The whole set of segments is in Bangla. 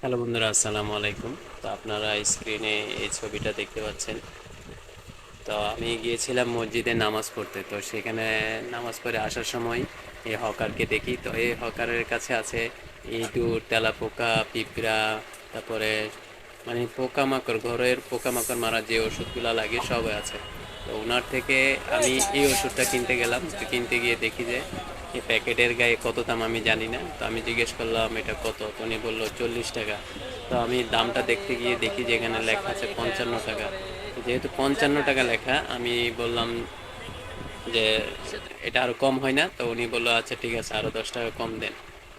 হ্যালো বন্ধুরা, আসসালামু আলাইকুম। তো আপনারা স্ক্রিনে এই ছবিটা দেখতে পাচ্ছেন। তো আমি গিয়েছিলাম মসজিদে নামাজ পড়তে। তো সেখানে নামাজ পড়ে আসার সময় এই হকারকে দেখি। তো এই হকারের কাছে আছে ইঁদুর, তেলাপোকা, পিঁপড়া, তারপরে মানে পোকামাকড়, ঘরের পোকামাকড় মারার যে ওষুধগুলো লাগে সবই আছে। তো ওনার থেকে আমি এই ওষুধটা কিনতে গেলাম। কিনতে গিয়ে দেখি যে এই প্যাকেটের গায়ে কত দাম আমি জানি না। তো আমি জিজ্ঞেস করলাম, এটা কত? তো উনি বলল, চল্লিশ টাকা। তো আমি দামটা দেখতে গিয়ে দেখি যে এখানে লেখা আছে পঞ্চান্ন টাকা। যেহেতু পঞ্চান্ন টাকা লেখা, আমি বললাম যে এটা আরও কম হয় না। তো উনি বলল আচ্ছা ঠিক আছে, আরও দশ টাকা কম দেন।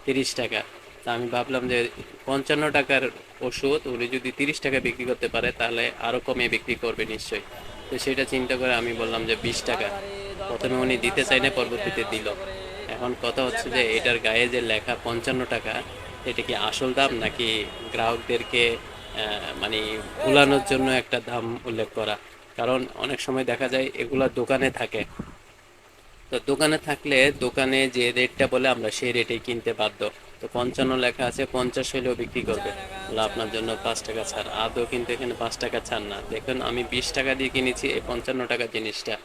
তিরিশ টাকা। তা আমি ভাবলাম যে পঞ্চান্ন টাকার ওষুধ, উনি যদি তিরিশ টাকা বিক্রি করতে পারে, তাহলে আরও কমে বিক্রি করবে নিশ্চয়ই। তো সেটা চিন্তা করে আমি বললাম যে বিশ টাকা। প্রথমে উনি দিতে চাই না পরবর্তীতে দিল। এখন কথা হচ্ছে যে এটার গায়ে যে লেখা পঞ্চান্ন টাকা, এটা কি আসল দাম নাকি গ্রাহকদেরকে মানে ভুলানোর জন্য একটা দাম উল্লেখ করা? কারণ অনেক সময় দেখা যায় এগুলা দোকানে থাকে। তো দোকানে থাকলে দোকানে যে রেটটা বলে আমরা সেই রেটেই কিনতে বাধ্য। তো পঞ্চান্ন লেখা আছে, পঞ্চাশ হলেও বিক্রি করবে। বলে আপনার জন্য পাঁচ টাকা ছাড়। আদৌ কিন্তু এখানে পাঁচ টাকা ছাড় না। দেখুন, আমি বিশ টাকা দিয়ে কিনেছি এই পঞ্চান্ন টাকা জিনিসটা।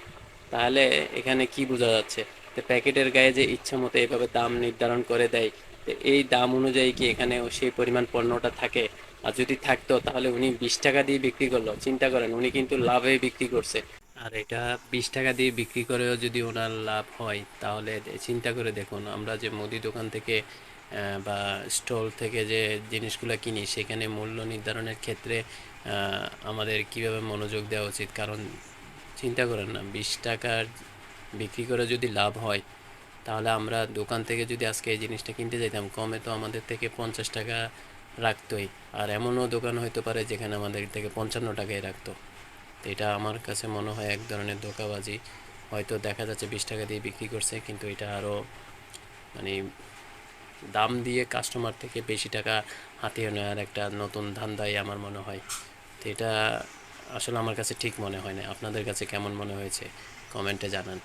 তাহলে এখানে কি বোঝা যাচ্ছে? তো প্যাকেটের গায়ে যে ইচ্ছা মতো এভাবে দাম নির্ধারণ করে দেয়, তো এই দাম অনুযায়ী কি এখানেও সেই পরিমাণ পণ্যটা থাকে? আর যদি থাকতো, তাহলে উনি বিশ টাকা দিয়ে বিক্রি করল। চিন্তা করেন, উনি কিন্তু লাভে বিক্রি করছে। আর এটা বিশ টাকা দিয়ে বিক্রি করেও যদি ওনার লাভ হয়, তাহলে চিন্তা করে দেখুন, আমরা যে মুদি দোকান থেকে বা স্টল থেকে যে জিনিসগুলো কিনি, সেখানে মূল্য নির্ধারণের ক্ষেত্রে আমাদের কীভাবে মনোযোগ দেওয়া উচিত? কারণ চিন্তা করেন না, বিশ টাকার বিক্রি করে যদি লাভ হয়, তাহলে আমরা দোকান থেকে যদি আজকে এই জিনিসটা কিনতে যাইতাম, কমে তো আমাদের থেকে পঞ্চাশ টাকা রাখতোই। আর এমনও দোকান হইতে পারে যেখানে আমাদের থেকে পঞ্চান্ন টাকায় রাখতো। তো এটা আমার কাছে মনে হয় এক ধরনের ধোঁকাবাজি। হয়তো দেখা যাচ্ছে বিশ টাকা দিয়ে বিক্রি করছে, কিন্তু এটা আরও মানে দাম দিয়ে কাস্টমার থেকে বেশি টাকা হাতিয়ে নেওয়ার একটা নতুন ধান্দাই আমার মনে হয়। তো এটা আসলে আমার কাছে ঠিক মনে হয় না আপনাদের কাছে কেমন মনে হয়েছে? কমেন্টে জানান।